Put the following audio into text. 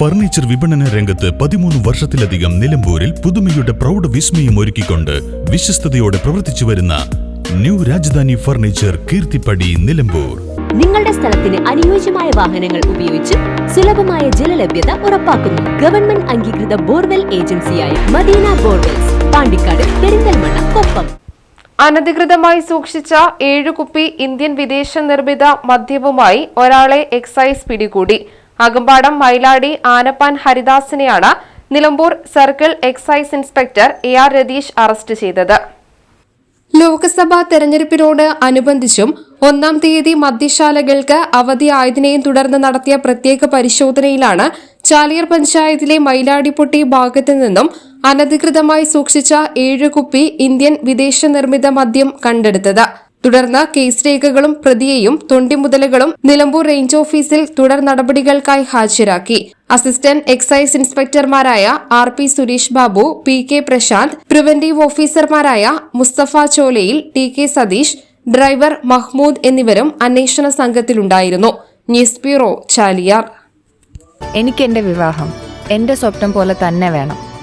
Furniture വിപണന രംഗത്ത് പതിമൂന്ന് വർഷത്തിലധികം നിലമ്പൂരിൽ പുതുമയുടെ പ്രൗഢ വിസ്മയം ഒരുക്കിക്കൊണ്ട് വിശ്വസ്തയോടെ പ്രവർത്തിച്ചു വരുന്ന ന്യൂ രാജധാനി ഫർണിച്ചർ കീർത്തിപ്പടി നിലമ്പൂർ. നിങ്ങളുടെ സ്ഥലത്തിന് അനുയോജ്യമായ വാഹനങ്ങൾ ഉപയോഗിച്ച് സുലഭമായ ജലലഭ്യത ഉറപ്പാക്കുന്നു. ഗവൺമെന്റ് അംഗീകൃത ബോർവെൽ ഏജൻസിയായ മദീന ബോർവെൽസ് പാണ്ടിക്കാട് പെരിന്തൽമണ്ണ കൊപ്പം. അനധികൃതമായി സൂക്ഷിച്ച ഏഴു കുപ്പി ഇന്ത്യൻ വിദേശ നിർമ്മിത മദ്യവുമായി ഒരാളെ എക്സൈസ് പിടികൂടി. അകമ്പാടം മൈലാടി ആനപ്പാൻ ഹരിദാസിനെയാണ് Nilambur circle excise inspector A R Ratheesh arrest ചെയ്തത്. ലോക്സഭാ തെരഞ്ഞെടുപ്പിനോട് അനുബന്ധിച്ചും ഒന്നാം തീയതി മദ്യശാലകൾക്ക് അവധിയായതിനെയും തുടർന്ന് നടത്തിയ പ്രത്യേക പരിശോധനയിലാണ് ചാലിയർ പഞ്ചായത്തിലെ മൈലാടിപ്പൊട്ടി ഭാഗത്തു നിന്നും അനധികൃതമായി സൂക്ഷിച്ച ഏഴ് കുപ്പി ഇന്ത്യൻ വിദേശ നിർമ്മിത മദ്യം കണ്ടെടുത്തത്. തുടർന്ന് കേസ് രേഖകളും പ്രതിയെയും തൊണ്ടിമുതലുകളും നിലമ്പൂർ റേഞ്ച് ഓഫീസിൽ തുടർ നടപടികൾക്കായി ഹാജരാക്കി. Assistant excise ഇൻസ്പെക്ടർമാരായ R P Suresh Babu P K Prasanth preventive ഓഫീസർമാരായ Musthafa Cholayil T K Satheesh driver Mahmood എന്നിവരും അന്വേഷണ സംഘത്തിലുണ്ടായിരുന്നു. News bureau Chaliyar. എനിക്ക് എന്റെ വിവാഹം. എന്റെ സ്വപ്നം പോലെ തന്നെ വേണം.